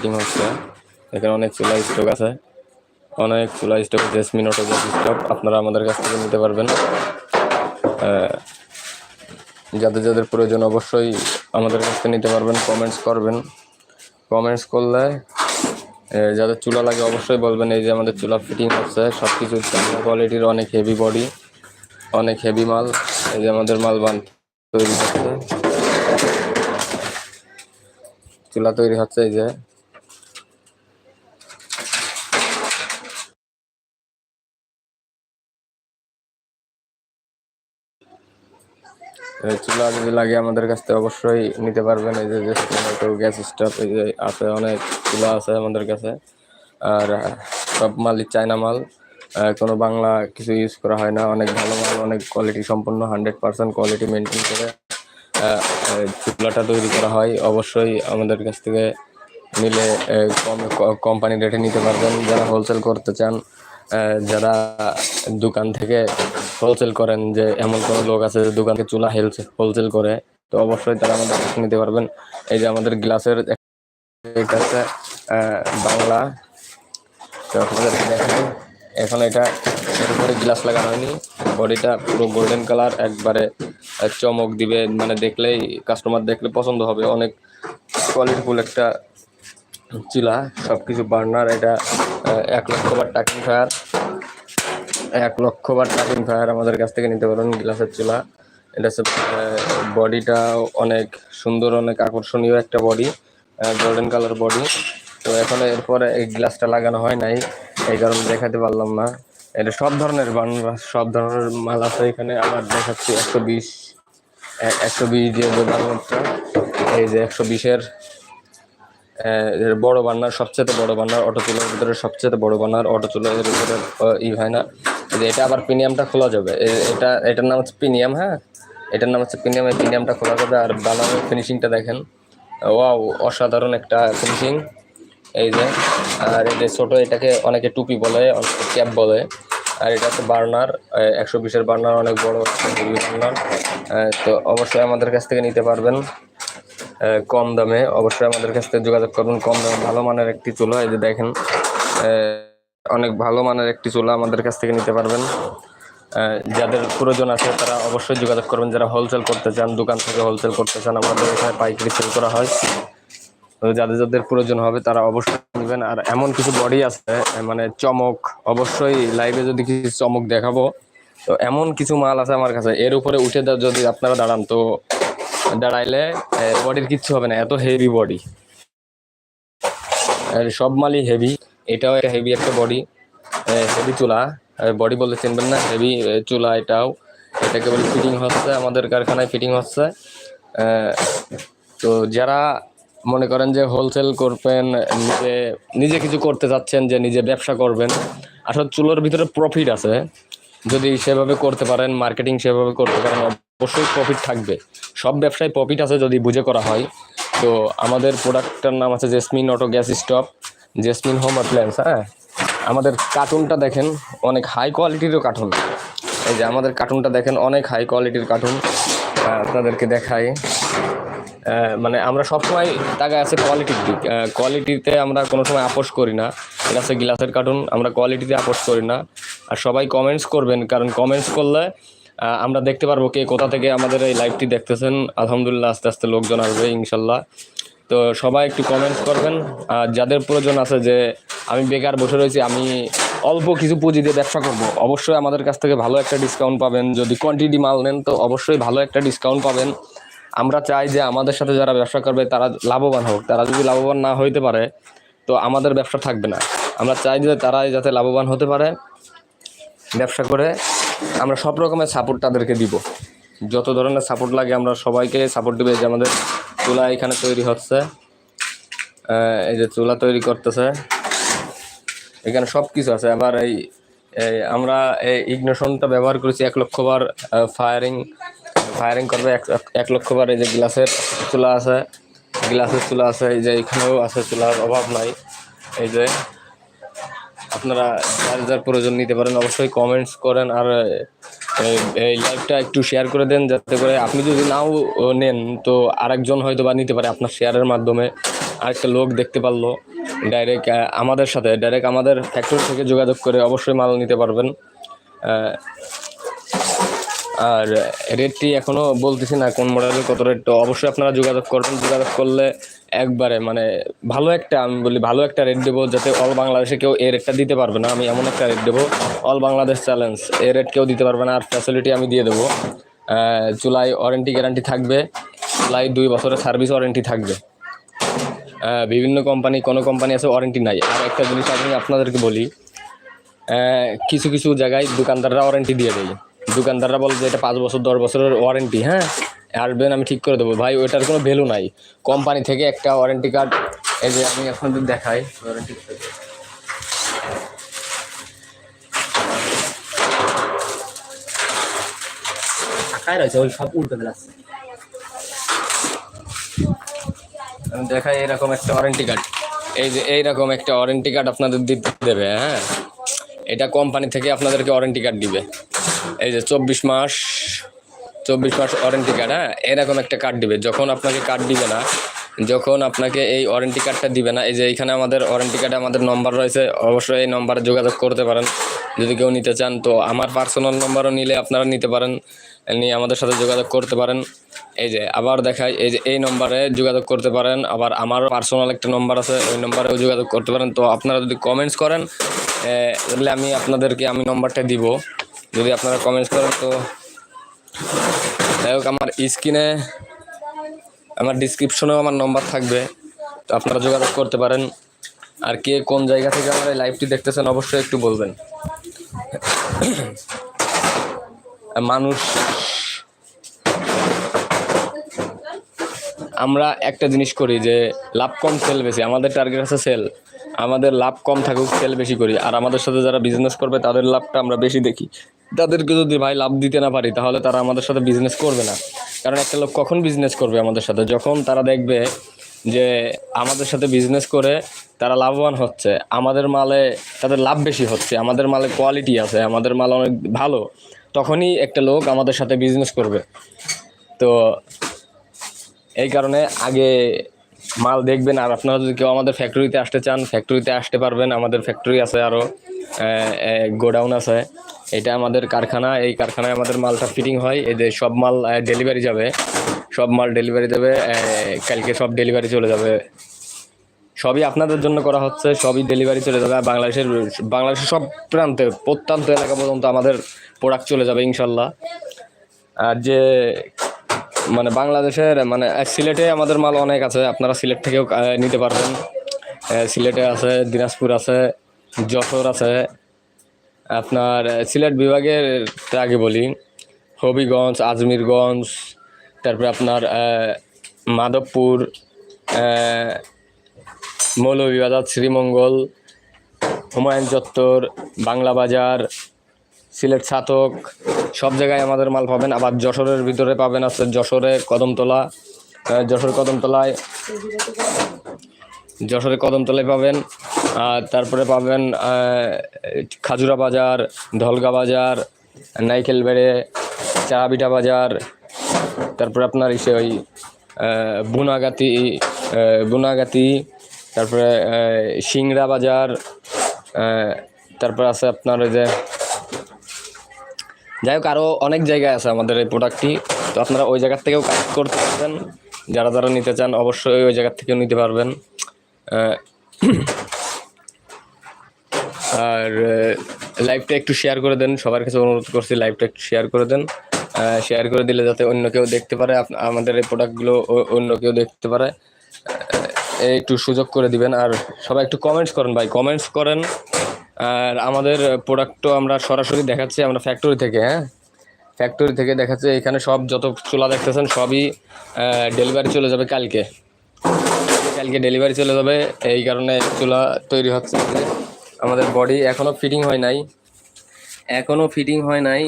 Fitting হচ্ছে এখানে অনেক চুলা স্টক আছে। অনেক চুলা stock Jasmine auto gas stock আপনারা আমাদের কাছ থেকে নিতে পারবেন। যাদের যাদের প্রয়োজন অবশ্যই আমাদের কাছ থেকে নিতে পারবেন। কমেন্টস করবেন। কমেন্টস করলে যাদের চুলা লাগে অবশ্যই বলবেন, এই যে আমাদের চুলা ফিটিং হচ্ছে। সব কিছু কোয়ালিটির অনেক হেভি বডি অনেক হেভি মাল। এই যে আমাদের মাল বান তৈরি হচ্ছে। চুলা তৈরি হচ্ছে এই যে। চুলা যদি লাগে আমাদের কাছ থেকে অবশ্যই নিতে পারবেন। এই যে গ্যাস স্টোভ এই যে আছে অনেক চুলা আছে আমাদের কাছে। আর সব মালই চায়না মাল। কোনো বাংলা কিছু ইউজ করা হয় না। অনেক ভালো মাল, অনেক কোয়ালিটি সম্পন্ন হান্ড্রেড পার্সেন্ট কোয়ালিটি মেনটেন করে চুলাটা তৈরি করা হয়। অবশ্যই আমাদের কাছ থেকে নিলে কম কোম্পানি রেটে নিতে পারবেন। যারা হোলসেল করতে চান যারা দোকান থেকে হোলসেল করেন যে এমন কোনো লোক আছে যে দোকানকে চুলা হেলসে হোলসেল করে, তো অবশ্যই তারা আমাদের নিতে পারবেন। এই যে আমাদের গ্লাসের এটা বাংলা। এখন এটা এর উপরে গ্লাস লাগানো হয়নি। বডিটা পুরো গোল্ডেন কালার একবারে চমক দিবে। মানে দেখলেই কাস্টমার দেখলে পছন্দ হবে। অনেক কোয়ালিটিফুল একটা চুলা সব কিছু বার্নার, এটা এক লক্ষ বার টাকিং ফায়ার। এক লক্ষ বার টাকিং ফায়ার আমাদের কাছ থেকে নিতে পারেন গ্লাসের চুলা। এটা হচ্ছে বডিটা অনেক সুন্দর, অনেক আকর্ষণীয় একটা বডি গোল্ডেন কালার বডি। তো এখন এরপরে এই গ্লাসটা লাগানো হয় নাই, এই কারণে দেখাতে পারলাম না। এটা সব ধরনের বাংলা সব ধরনের মাল আছে এখানে। আমার দেখাচ্ছি একশো বিশ একশো বিশ দিয়ে যে বার্নারটা এই যে একশো বিশের বড় বান্নার, সবচেয়ে বড় বান্নার অটো চুলার ভিতরে সবচেয়ে বড় বান্নার অটো চুলার ভিতরে ই হয় না। যে এটা আবার প্রিমিয়ামটা খোলা যাবে। এটা, এটার নাম হচ্ছে প্রিমিয়াম হ্যাঁ? এটার নাম হচ্ছে প্রিমিয়াম, এই প্রিমিয়ামটা খোলা যাবে। আর বানানোর ফিনিশিংটা দেখেন। ওয়াও, অসাধারণ একটা ফিনিশিং এই যে, আর এই যে ছোটো এটাকে অনেকে টুপি বলে, অনেকে ক্যাপ বলে। আর এটা হচ্ছে বার্নার একশো বিশের বার্নার, অনেক বড় বার্নার। তো অবশ্যই আমাদের কাছ থেকে নিতে পারবেন। কম দামে। অবশ্যই আমাদের কাছ থেকে যোগাযোগ করবেন। কম দামে ভালো মানের একটি চুলা, এই যে দেখেন অনেক ভালো মানের একটি চুলা আমাদের কাছ থেকে নিতে পারবেন। যাদের প্রয়োজন আছে তারা অবশ্যই যোগাযোগ করবেন। যারা হোলসেল করতে চান, দোকান থেকে হোলসেল করতে চান, আমাদের এখানে পাইকারি সেল করা হয়। যাদের যাদের প্রয়োজন হবে তারা অবশ্যই নেবেন। আর এমন কিছু বডি আছে মানে চমক, অবশ্যই লাইভে যদি কিছু চমক দেখাবো, তো এমন কিছু মাল আছে আমার কাছে। এর উপরে উঠে যদি আপনারা দাঁড়ান, তো দাঁড়াইলে বডির কিচ্ছু হবে না, এত হেভি বডি সব মালই হেভি এটাও একটা হেভি একটা বডি হেভি চুলা বডি বলতে চিনবেন না হেভি চুলা এটাও এটা কেবল ফিটিং হচ্ছে, আমাদের কারখানায় ফিটিং হচ্ছে। তো যারা মনে করেন যে হোলসেল করবেন, নিজে নিজে কিছু করতে চাচ্ছেন যে নিজে ব্যবসা করবেন, আসলে চুলোর ভিতরে প্রফিট আছে। যদি সেভাবে করতে পারেন মার্কেটিং সেভাবে করতে পারেন অবশ্যই প্রফিট থাকবে। সব ব্যবসায় প্রফিট আছে যদি বুঝে করা হয়। তো আমাদের প্রোডাক্টটার নাম আছে Jasmine auto gas stop Jasmine home appliance হ্যাঁ? আমাদের কার্টুনটা দেখেন, অনেক হাই কোয়ালিটিরও কার্টুন এই যে আমাদের কার্টুনটা দেখেন, অনেক হাই কোয়ালিটির কার্টুন আপনাদেরকে দেখাই। মানে আমরা সবসময় তাকায় আছে কোয়ালিটির দিক কোয়ালিটিতে আমরা কোনো সময় আপোষ করি না। এটা আছে গ্লাসের কার্টুন আমরা কোয়ালিটিতে আপোষ করি না। আর সবাই কমেন্টস করবেন, কারণ কমেন্টস করলে আমরা দেখতে পারব কে কোথা থেকে আমাদের এই লাইভটি দেখতেছেন। আলহামদুলিল্লাহ, আস্তে আস্তে লোকজন আসবে, ইনশাল্লাহ। তো সবাই একটু কমেন্টস করবেন। আর যাদের প্রয়োজন আছে যে আমি বেকার বসে রয়েছি, আমি অল্প কিছু পুঁজি দিয়ে ব্যবসা করব, অবশ্যই আমাদের কাছ থেকে ভালো একটা ডিসকাউন্ট পাবেন। যদি কোয়ান্টিটি মাল নেন, তো অবশ্যই ভালো একটা ডিসকাউন্ট পাবেন। আমরা চাই যে আমাদের সাথে যারা ব্যবসা করবে, তারা লাভবান হোক। তারা যদি লাভবান না হইতে পারে, তো আমাদের ব্যবসা থাকবে না। আমরা চাই যে তারাই যাতে লাভবান হতে পারে, ব্যবসা করে আমরা সব রকমের সাপোর্ট তাদেরকে দিব। যত ধরনের সাপোর্ট লাগে, আমরা সবাইকে সাপোর্ট দেবে। যে আমাদের চুলা এখানে তৈরি হচ্ছে। এই যে চুলা তৈরি করতেছে। এখানে সব কিছু আছে। আবার এই আমরা এই ইগনেশনটা ব্যবহার করেছি এক লক্ষ বার ফায়ারিং ফায়ারিং করবে এক এক লক্ষ বার। এই যে গ্লাসের চুলা আছে, গ্লাসের চুলা আছে। এই যে এখানেও আছে, চুলার অভাব নাই। এই যে আপনারা যার যার প্রয়োজন নিতে পারেন, অবশ্যই কমেন্টস করেন আর, এই- লাইভটা একটু শেয়ার করে দেন যাতে করে আপনি যদি নাও নেন তো আরেকজন হয়তো বা নিতে পারে আপনার শেয়ারের মাধ্যমে। আরেকটা লোক দেখতে পারল ডাইরেক্ট আমাদের সাথে ডাইরেক্ট আমাদের ফ্যাক্টরি থেকে যোগাযোগ করে অবশ্যই মাল নিতে পারবেন। আর রেটটি এখনও বলতেছি না কোন মডেলের কত রেট তো অবশ্যই আপনারা যোগাযোগ করবেন। যোগাযোগ করলে একবারে মানে ভালো একটা, আমি বলি ভালো একটা রেট দেবো যাতে অল বাংলাদেশে কেউ এই রেটটা দিতে পারবে না। আমি এমন একটা রেট দেবো অল বাংলাদেশ চ্যালেঞ্জ এই রেট কেউ দিতে পারবে না। আর ফ্যাসিলিটি আমি দিয়ে দেবো। চুলায় ওয়ারেন্টি গ্যারান্টি থাকবে চুলায় দুই বছরের সার্ভিস ওয়ারেন্টি থাকবে। বিভিন্ন কোম্পানি কোনো কোম্পানি আছে ওয়ারেন্টি নাই। আর একটা জিনিস আমি আপনাদেরকে বলি কিছু কিছু জায়গায় দোকানদাররা ওয়ারেন্টি দিয়ে দেয়। দোকানদাররা বলে যে এটা পাঁচ বছর দশ বছরের ওয়ারেন্টি হ্যাঁ? আসবেন আমি ঠিক করে দেবো। ভাই ওইটার কোনো ভ্যালু নাই। কোম্পানি থেকে একটা ওয়ারেন্টি কার্ড এই যে আমি আপনাদের দেখাই ওয়ারেন্টি রয়েছে ওই সব উল্টো বেলাচ্ছে দেখাই এরকম একটা ওয়ারেন্টি কার্ড এই যে এইরকম একটা ওয়ারেন্টি কার্ড আপনাদের দিতে দেবে হ্যাঁ? এটা কোম্পানি থেকে আপনাদেরকে ওয়ারেন্টি কার্ড দিবে। এই যে চব্বিশ মাস চব্বিশ মাস ওয়ারেন্টি কার্ড হ্যাঁ? এরকম একটা কার্ড দিবে। যখন আপনাকে কার্ড দিবে না, যখন আপনাকে এই ওয়ারেন্টি কার্ডটা দিবে না, এই যে এইখানে আমাদের ওয়ারেন্টি কার্ডে আমাদের নম্বর রয়েছে, অবশ্যই এই নম্বরে যোগাযোগ করতে পারেন। যদি কেউ নিতে চান, তো আমার পার্সোনাল নম্বরও নিলে আপনারা নিতে পারেন। নিয়ে আমাদের সাথে যোগাযোগ করতে পারেন। এই যে আবার দেখায় এই যে এই নম্বরে যোগাযোগ করতে পারেন। আবার আমারও পার্সোনাল একটা নম্বর আছে, ওই নম্বরেও যোগাযোগ করতে পারেন। তো আপনারা যদি কমেন্টস করেন তাহলে আমি আপনাদেরকে আমি নম্বরটা দিব। যদি আপনারা কমেন্টস করেন তো যাই হোক, আমার স্ক্রিনে আমার ডিসক্রিপশনেও আমার নম্বর থাকবে। তো আপনারা যোগাযোগ করতে পারেন। আর কে কোন জায়গা থেকে আমার এই লাইভটি দেখতেছেন, অবশ্যই একটু বলবেন। মানুষ, আমরা একটা জিনিস করি যে, লাভ কম সেল বেশি। আমাদের টার্গেট আছে সেল আমাদের লাভ কম থাকুক সেল বেশি করি। আর আমাদের সাথে যারা বিজনেস করবে, তাদের লাভটা আমরা বেশি দেখি। তাদেরকে যদি ভাই লাভ দিতে না পারি, তাহলে তারা আমাদের সাথে বিজনেস করবে না। কারণ একটা লোক কখন বিজনেস করবে আমাদের সাথে? যখন তারা দেখবে যে আমাদের সাথে বিজনেস করে, তারা লাভবান হচ্ছে। আমাদের মালে তাদের লাভ বেশি হচ্ছে। আমাদের মালে কোয়ালিটি আছে, আমাদের মাল অনেক ভালো। তখনই একটা লোক আমাদের সাথে বিজনেস করবে। তো এই কারণে আগে মাল দেখবেন, আর আপনারা যদি কেউ আমাদের ফ্যাক্টরিতে আসতে চান ফ্যাক্টরিতে আসতে পারবেন, আমাদের ফ্যাক্টরি আছে আরও গোডাউন আছে। এটা আমাদের কারখানা, এই কারখানায় আমাদের মালটা ফিটিং হয়, এই যে সব মাল ডেলিভারি যাবে। সব মাল ডেলিভারি দেবে কালকে সব ডেলিভারি চলে যাবে। সবই আপনাদের জন্য করা হচ্ছে, সবই ডেলিভারি চলে যাবে বাংলাদেশের বাংলাদেশের সব প্রান্তে, প্রত্যন্ত এলাকা পর্যন্ত আমাদের প্রোডাক্ট চলে যাবে, ইনশাল্লাহ। আর যে মানে বাংলাদেশের মানে সিলেটে আমাদের মাল অনেক আছে, আপনারা সিলেট থেকেও নিতে পারবেন। সিলেটে আছে, দিনাজপুর আছে, যশোর আছে। আপনার সিলেট বিভাগের আগে বলি। হবিগঞ্জ, আজমিরগঞ্জ, তারপরে আপনার মাধবপুর মৌলভীবাজার, শ্রীমঙ্গল, হুমায়ুন চত্বর, বাংলা বাজার সিলেট ছাতক সব জায়গায় আমাদের মাল পাবেন। আবার যশোরের ভিতরে পাবেন আছে যশোরে কদমতলা। যশোর কদমতলায় যশোরে কদমতলায় পাবেন। আর তারপরে পাবেন খাজুরা বাজার, ধলগা বাজার নাইকেলবেড়ে চাবিটা বাজার। তারপরে আপনার ইসে ওই বুনাগাতি বুনাগাতি, তারপরে সিংড়া বাজার তারপরে আছে আপনার ওই যে যাই হোক আরও অনেক জায়গায় আছে আমাদের এই প্রোডাক্টটি তো আপনারা ওই জায়গার থেকেও কাজ করতে পারবেন। যারা যারা নিতে চান, অবশ্যই ওই জায়গার থেকেও নিতে পারবেন। আর লাইভটা একটু শেয়ার করে দেন। সবার কাছে অনুরোধ করছি লাইভটা একটু শেয়ার করে দেন। শেয়ার করে দিলে যাতে অন্য কেউ দেখতে পারে। আমাদের এই প্রোডাক্টগুলো অন্য কেউ দেখতে পারে। একটু সুযোগ করে দিবেন। আর সবাই একটু কমেন্টস করেন ভাই। কমেন্টস করেন আর আমাদের প্রোডাক্টও আমরা সরাসরি দেখাচ্ছি আমরা ফ্যাক্টরি থেকে হ্যাঁ? ফ্যাক্টরি থেকে দেখাচ্ছি, এখানে সব যত চুলা দেখতেছেন সবই ডেলিভারি চলে যাবে কালকে। কালকে ডেলিভারি চলে যাবে, এই কারণে চুলা তৈরি হচ্ছে। আমাদের বডি এখনও ফিটিং হয় নাই। এখনও ফিটিং হয় নাই।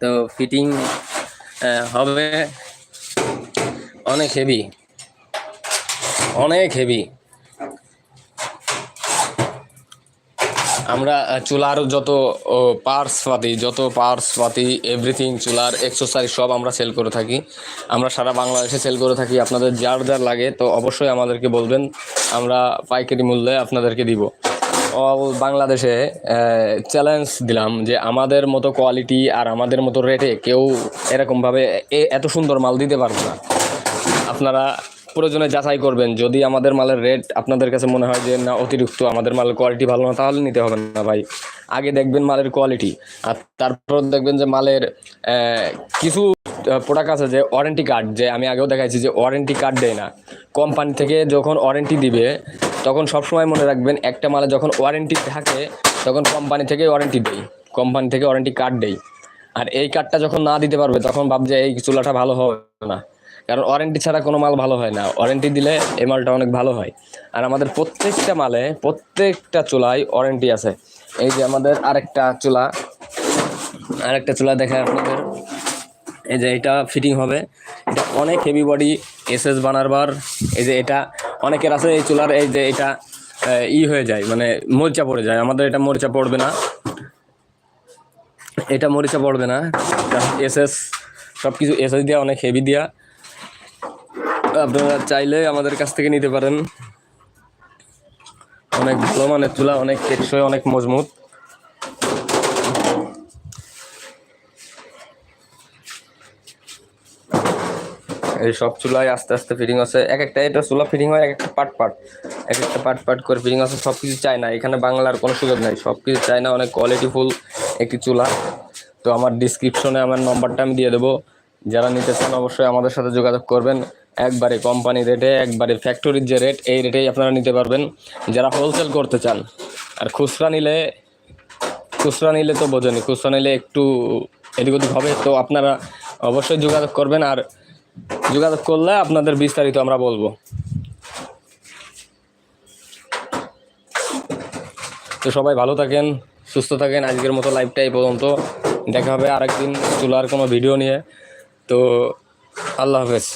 তো ফিটিং হবে অনেক হেভি অনেক হেভি আমরা চুলার যত পার্টস পাতি যত পার্টস পাতি এভরিথিং চুলার এক্সারসাইজ সব আমরা সেল করে থাকি। আমরা সারা বাংলাদেশে সেল করে থাকি, আপনাদের যার যার লাগে, তো অবশ্যই আমাদেরকে বলবেন, আমরা পাইকারি মূল্যে আপনাদেরকে দিব। অল বাংলাদেশে চ্যালেঞ্জ দিলাম যে আমাদের মতো কোয়ালিটি আর আমাদের মতো রেটে কেউ এরকমভাবে এত সুন্দর মাল দিতে পারবে না। আপনারা প্রয়োজনে যাচাই করবেন। যদি আমাদের মালের রেট আপনাদের কাছে মনে হয় যে, না, অতিরিক্ত আমাদের মালের কোয়ালিটি ভালো না, তাহলে নিতে হবে না ভাই। আগে দেখবেন মালের কোয়ালিটি আর তারপর দেখবেন যে মালের কিছু প্রোডাক্ট আছে যে ওয়ারেন্টি কার্ড যে আমি আগেও দেখাইছি যে ওয়ারেন্টি কার্ড দেয় না। কোম্পানি থেকে যখন ওয়ারেন্টি দিবে, তখন সবসময় মনে রাখবেন একটা মালে যখন ওয়ারেন্টি থাকে, তখন কোম্পানি থেকে ওয়ারেন্টি দেয়। কোম্পানি থেকে ওয়ারেন্টি কার্ড দেয়। আর এই কার্ডটা যখন না দিতে পারবে, তখন ভাবছে এই চুলাটা ভালো হবে না। কারণ ওয়ারেন্টি ছাড়া কোনো মাল ভালো হয় না। ওয়ারেন্টি দিলে এই মালটা অনেক ভালো হয়। আর আমাদের প্রত্যেকটা মালে, প্রত্যেকটা চুলায় ওয়ারেন্টি আছে। এই যে আমাদের আরেকটা চুলা আরেকটা চুলা দেখায় আপনাদের। এই যে এটা ফিটিং হবে। এটা অনেক হেভি বডি এসএস বানারবার। এই যে এটা অনেকের আছে এই চুলার, এই যে এটা ই হয়ে যায় মানে মরিচা পড়ে যায়। আমাদের এটা মরিচা পড়বে না। এটা মরিচা পড়বে না। এসএস সব কিছু এসএস দেওয়া অনেক হেভি দেওয়া আপনারা চাইলে আমাদের কাছ থেকে নিতে পারেন। অনেক ভালো মানের চুলা অনেক টেকসই, অনেক মজবুত। এই সব চুলায় আস্তে আস্তে ফিটিং আছে। এক একটা এটা চুলা ফিটিং হয়, এক একটা পার্ট পার্ট এক একটা পার্ট পার্ট করে ফিটিং আছে সব কিছু চায় না। এখানে বাংলার কোনো সুযোগ নাই। সব কিছু চায় না, অনেক কোয়ালিটিফুল একটি চুলা। তো আমার ডিসক্রিপশনে আমার নম্বরটা আমি দিয়ে দেবো। যারা নিতে চান, অবশ্যই আমাদের সাথে যোগাযোগ করবেন। একবারে কোম্পানি রেটে একবারে ফ্যাক্টরির যে রেট এই রেটেই আপনারা নিতে পারবেন। যারা হোলসেল করতে চান, আর খুচরা নিলে খুচরা নিলে তো বোঝেনি খুচরা নিলে একটু এদিক ওদিক হবে, তো আপনারা অবশ্যই যোগাযোগ করবেন, আর যোগাযোগ করলে আপনাদের বিস্তারিত আমরা বলব। তো সবাই ভালো থাকেন, সুস্থ থাকেন, আজকের মতো লাইভটা এই পর্যন্ত। দেখা হবে আরেকদিন চুলার কোনো ভিডিও নিয়ে। তো আল্লাহ হাফেজ।